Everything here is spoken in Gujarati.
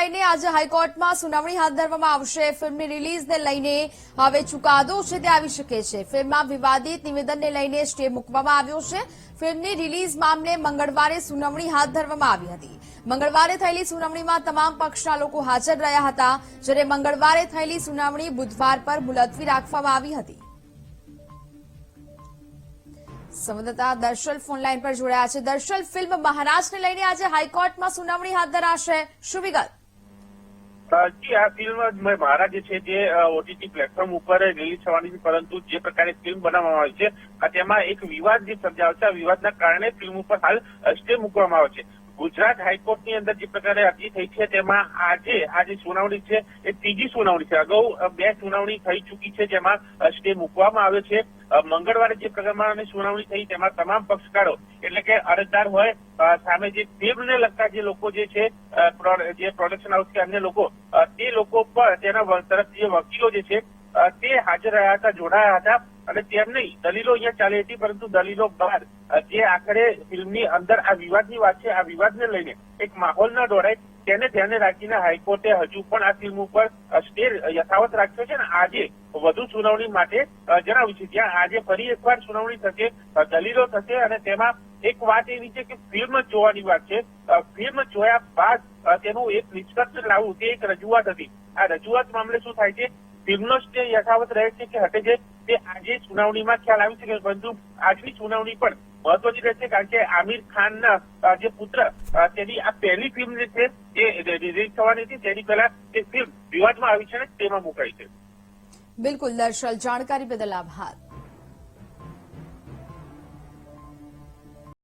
લઈને આજે હાઈકોર્ટમાં સુનાવણી હાથ ધરવામાં આવશે. ફિલ્મની રિલીઝને લઈને હવે ચુકાદો છે તે આવી શકે છે. ફિલ્મમાં વિવાદિત નિવેદનને લઈને સ્ટે મૂકવામાં આવ્યો છે. ફિલ્મની રિલીઝ મામલે મંગળવારે સુનાવણી હાથ ધરવામાં આવી હતી. મંગળવારે થયેલી સુનાવણીમાં તમામ પક્ષના લોકો હાજર રહ્યા હતા, જ્યારે મંગળવારે થયેલી સુનાવણી બુધવાર પર મુલતવી રાખવામાં આવી હતી. સંવાદદાતા દર્શલ ફોનલાઈન પર જોડાયા છે. દર્શલ, ફિલ્મ મહારાજને લઈને આજે હાઈકોર્ટમાં સુનાવણી હાથ ધરાશે. શું વિગત? જી, આ ફિલ્મ મારા જે છે જે ઓટીટી પ્લેટફોર્મ ઉપર રિલીઝ થવાની છે, પરંતુ જે પ્રકારે ફિલ્મ બનાવવામાં આવી છે તેમાં એક વિવાદ જે સર્જાયો છે, આ વિવાદના કારણે ફિલ્મ ઉપર હાલ સ્ટે મૂકવામાં આવે છે. ગુજરાત હાઈકોર્ટની અંદર જે પ્રકારે અરજી થઈ છે, તેમાં આજે આ જે સુનાવણી છે, એ ત્રીજી સુનાવણી છે. અગાઉ બે સુનાવણી થઈ ચૂકી છે, જેમાં સ્ટે મૂકવામાં આવ્યો છે. મંગળવારે જે પ્રકરણમાં સુનાવણી થઈ, તેમાં તમામ પક્ષકારો, એટલે કે અરજદાર હોય સામે જે ફિલ્મને લગતા જે લોકો જે છે જે પ્રોડક્શન હાઉસ કે અન્ય લોકો તે લોકો પર તેના તરફ જે વકીલો જે છે તે હાજર રહ્યા હતા, જોડાયા હતા અને તેમની દલીલો અહીંયા ચાલી હતી, પરંતુ દલીલો બાદ જે આખરે ફિલ્મની અંદર આ વિવાદની વાત છે, આ વિવાદને લઈને એક માહોલ ન દોડાય તેને ધ્યાને રાખીને હાઈકોર્ટે હજુ પણ આ ફિલ્મ ઉપર સ્ટે યથાવત રાખ્યો છે અને આજે વધુ સુનાવણી માટે જણાવ્યું છે. ત્યાં આજે ફરી એકવાર સુનાવણી થશે દલીલો થશે અને તેમાં એક વાત એવી છે કે ફિલ્મ જોવાની વાત છે. ફિલ્મ જોયા બાદ તેનું એક નિષ્કર્ષ લાવવું, તે એક રજૂઆત હતી. આ રજૂઆત મામલે શું થાય છે? ફિલ્મનો જે યથાવત રહે છે કે હટે છે તે આજે સુનાવણીમાં ખ્યાલ આવી શકે, પરંતુ આજની સુનાવણી પણ મહત્વની રહેશે કારણ કે આમિર ખાનના જે પુત્ર તેની આ પહેલી ફિલ્મ જે છે, એ રિલીઝ થવાની હતી. તેની પહેલા તે ફિલ્મ વિવાદમાં આવી છે અને તેમાં મુકાઈ છે. બિલકુલ દર્શલ, જાણકારી બદલ આભાર.